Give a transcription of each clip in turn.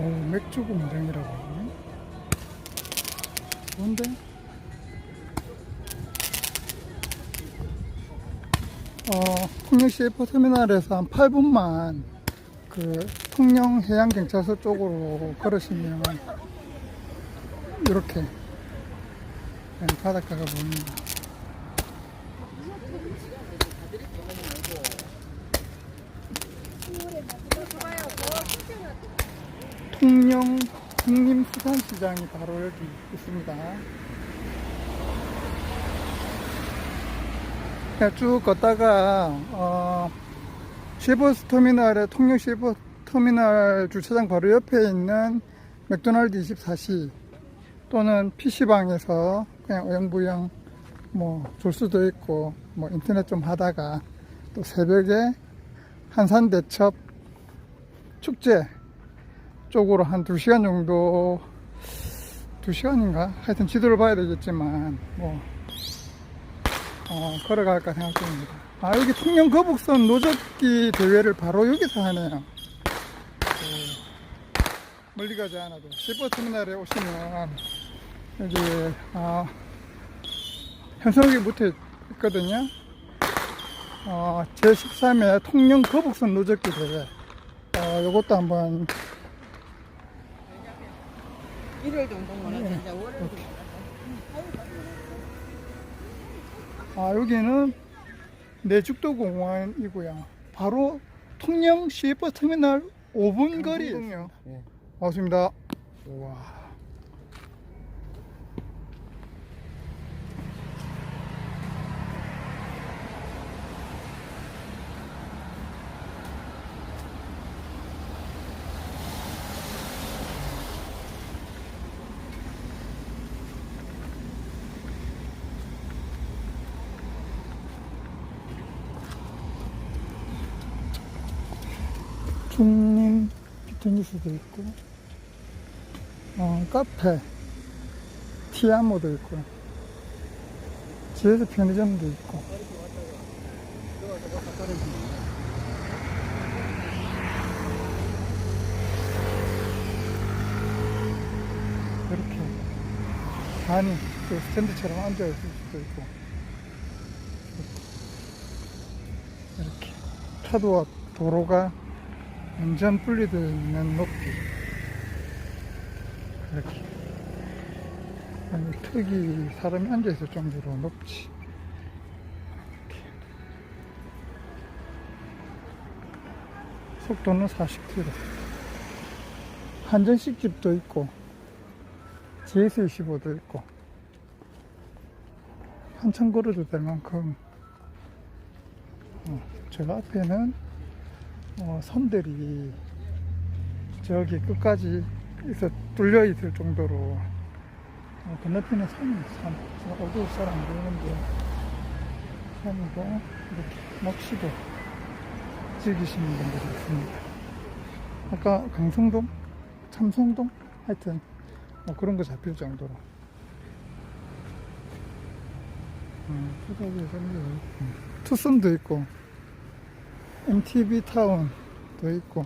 어, 맥주 공장이라고 하네. 좋은데? 어, 통영 CF 터미널에서 한 8분만 그 통영 해양경찰서 쪽으로 걸으시면 이렇게 네, 바닷가가 보입니다. 통영 국림수산시장이 바로 여기 있습니다. 쭉 걷다가 어, 시버스 터미널의 통영 시버 터미널 주차장 바로 옆에 있는 맥도날드 24시 또는 PC방에서 그냥 어영부영 뭐줄 수도 있고 뭐 인터넷 좀 하다가 또 새벽에 한산대첩 축제 쪽으로 한 2시간 정도 2시간인가? 하여튼 지도를 봐야 되겠지만 뭐 어, 걸어갈까 생각 중입니다. 아 여기 통영 거북선 노젓기 대회를 바로 여기서 하네요. 그, 멀리 가지 않아도 시버터미널에 오시면 여기 아, 현석이 붙어 있거든요. 어, 제13회 통영 거북선 노젓기 대회. 어, 요것도 한번 일요일 정도면 네. 이제 월요일 아, 여기는 내죽도 공원이고요. 바로 통영 시버 터미널 5분 거리. 네. 반갑습니다. 우와. 중림 피트니스도 있고, 어, 카페, 티아모도 있고, 뒤에서 편의점도 있고, 이렇게 안이 그 스탠드처럼 앉아 있을 수도 있고, 이렇게. 차도와 도로가 완전 분리되어 있는 높이. 이렇게. 아니, 턱이 사람이 앉아 있을 정도로 높지. 이렇게. 속도는 40km 한전식집도 있고 GS25도 있고 한참 걸어도 될 만큼 어, 저 앞에는 어, 선들이 저기 끝까지 있어 뚫려 있을 정도로 어, 건너편에. 산. 저 어두울 사람 보이는데 산이고 이렇게 낚시도 즐기시는 분들이 있습니다. 아까 강성동, 참성동 하여튼 뭐 그런 거 잡힐 정도로. 음, 소독에서 투썸도 있고 MTV 타운도 있고,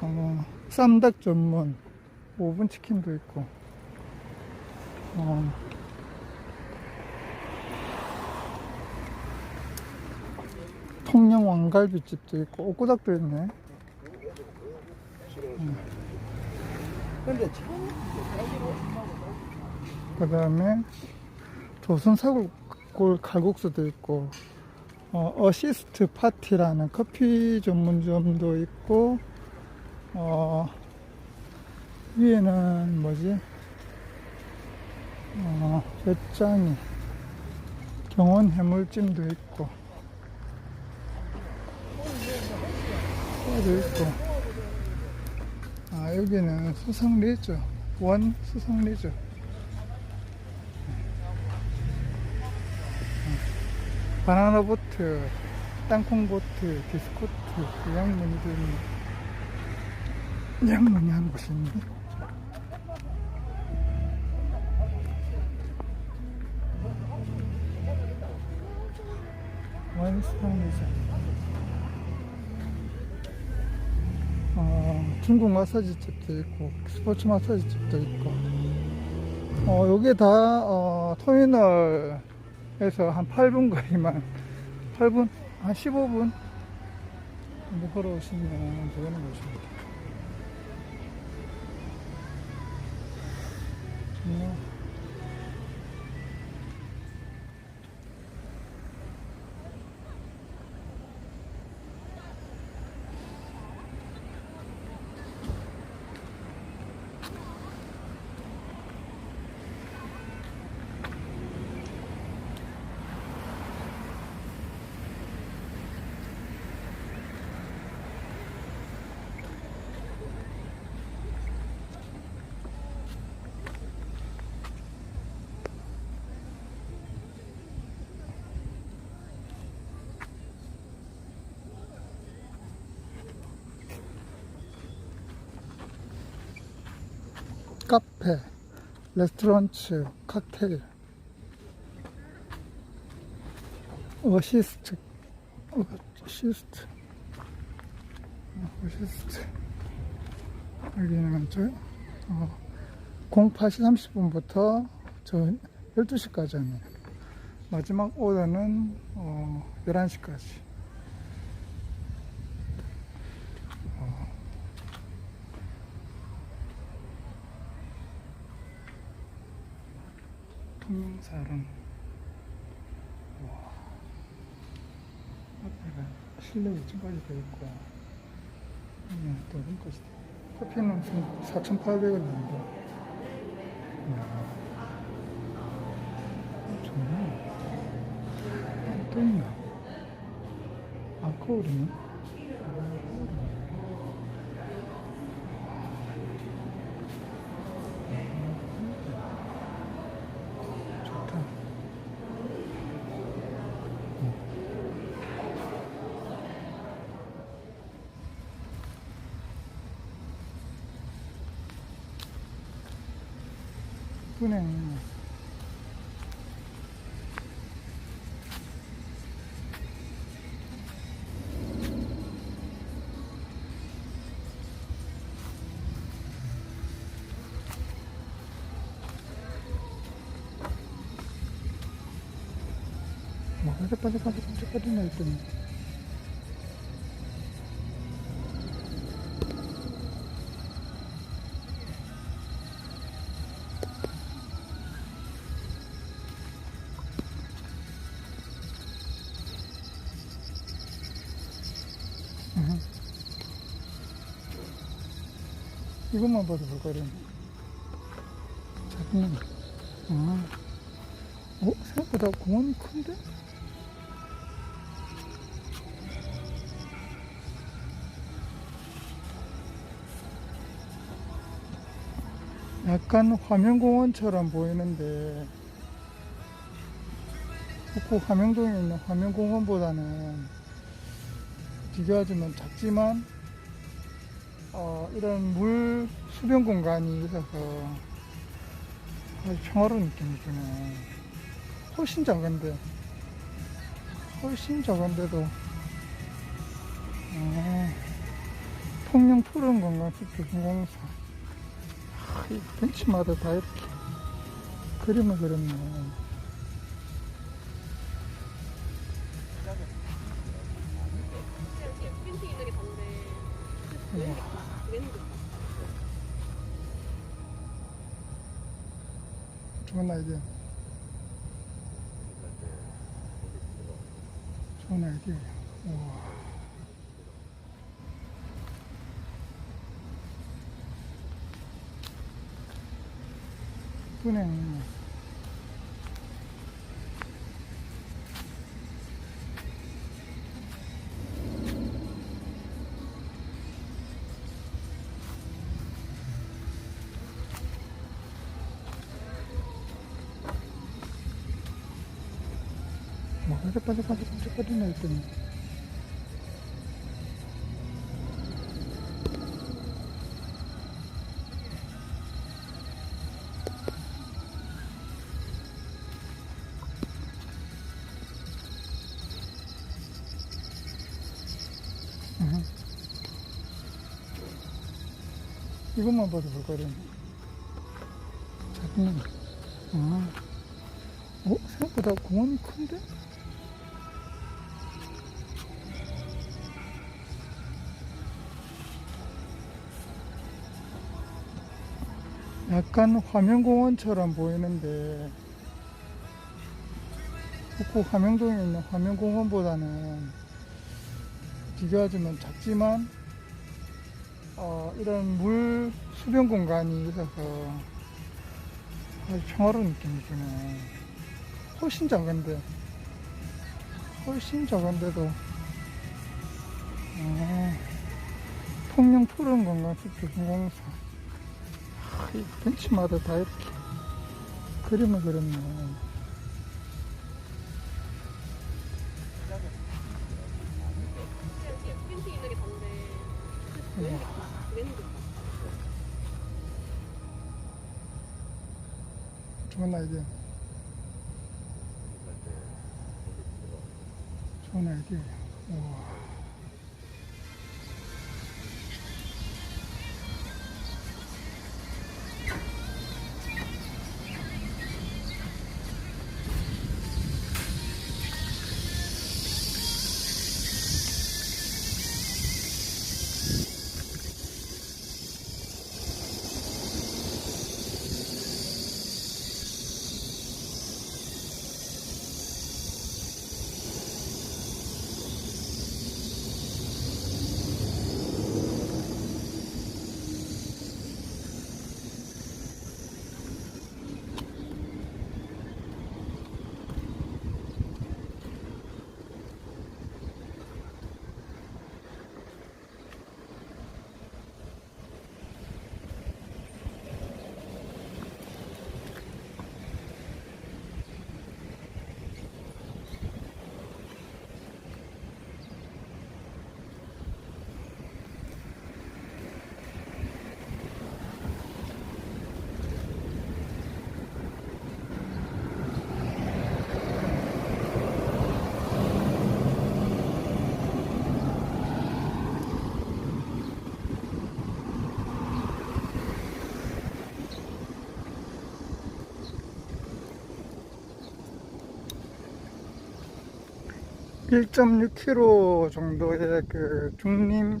어, 쌈닭 전문 오븐 치킨도 있고, 어, 통영 왕갈비집도 있고, 옥구닭도 있네. 근데 참그 다음에 조선 사골 칼국수도 있고, 어, 어시스트 파티라는 커피 전문점도 있고, 어, 위에는 뭐지? 어, 배짱이, 경원 해물찜도 있고, 소도 있고, 아, 여기는 수상리죠. 원 수상리죠. 바나나 보트, 땅콩 보트, 디스코트, 그 양문이들이 양문이 한 곳이 있네. 원스타이자 어, 중국 마사지 집도 있고 스포츠 마사지 집도 있고 어, 요게 다 어, 터미널 에서 한 8분 거리만 8분? 한 15분 정도 걸어오시면 되는 곳입니 카페, 레스토랑츠, 칵테일, 어시스트, 어시스트, 어시스트. 여기는 저, 어, 08시 30분부터 저 12시까지 하네요. 마지막 오더는 어, 11시까지. 통영사랑 와. 앞에가 실내 2층까지 되어 있고 음, 또 룸까지 커피는 4,800원 정도 아, 또 있나. 아 거울이네 6年まだパタパタパタパタになると思う。 이것만 봐도 볼거리네 작네 아. 어? 생각보다 공원이 큰데? 약간 화명공원처럼 보이는데 북구 화명동에 있는 화명공원보다는 비교하자면 작지만 어, 이런 물 수변 공간이 있어서 아주 평화로운 느낌이 드네. 훨씬 작은데 훨씬 작은데도 어, 통영 푸른 공간 숲의 공공사. 아, 이 벤치마다 다 이렇게 그림을 그렸네. 프린팅 있는 게다 왠지 좋은 아이디어 좋은 아이디어 우와. 이쁘네 반짝반짝반짝 반짝반짝 날때네 이것만 봐도 볼거리네. 잠깐만. 아. 어? 생각보다 공원이 큰데? 약간 화명공원처럼 보이는데 북구 화명동에 있는 화명공원보다는 비교하자면 작지만 어, 이런 물 수변 공간이 있어서 아주 평화로운 느낌이 드네. 훨씬 작은데, 훨씬 작은데도, 아, 통영 푸른 공간 숲도 공공사. 벤치마다 다 이렇게 그림을 그렸네. 좋은 아이디어. 좋은 아이디어. 우와. 1.6km 정도의 그 중림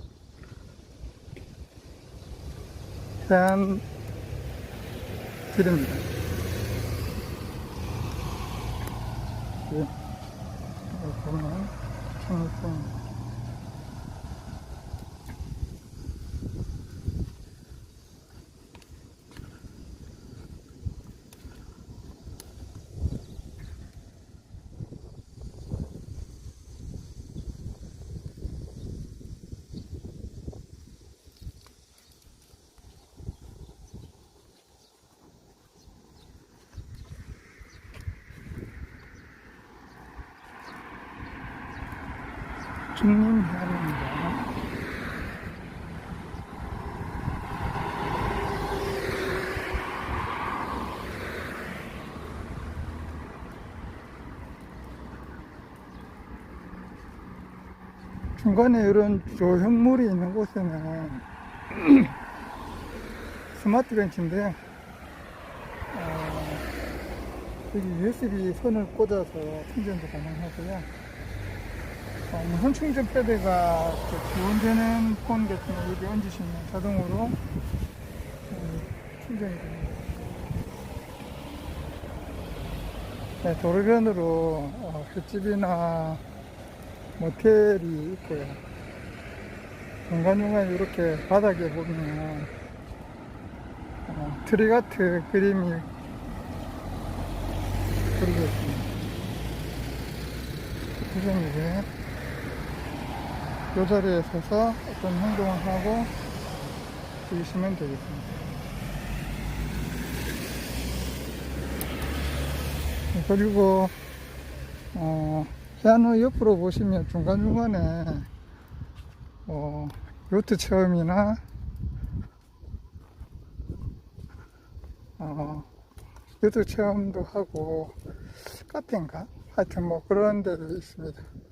해안 길입니다. 예. 보면 청일성 중림 해안입니다. 중간에 이런 조형물이 있는 곳에는 스마트 벤치인데요. 어, 여기 USB 선을 꽂아서 충전도 가능하고요. 어, 무선 충전 패드가 지원되는 폰 같은 거 여기 얹으시면 자동으로 어, 충전이 됩니다. 네, 도로변으로 어, 횟집이나 모텔이 있고요. 중간중간 이렇게 바닥에 보면 어, 트리가트 그림이 그려져 있습니다. 선생님이 이 자리에 서서 어떤 행동을 하고 즐기시면 되겠습니다. 네, 그리고 어, 해안의 옆으로 보시면 중간중간에 어, 요트 체험이나 어, 요트 체험도 하고 카페인가 하여튼 뭐 그런 데도 있습니다.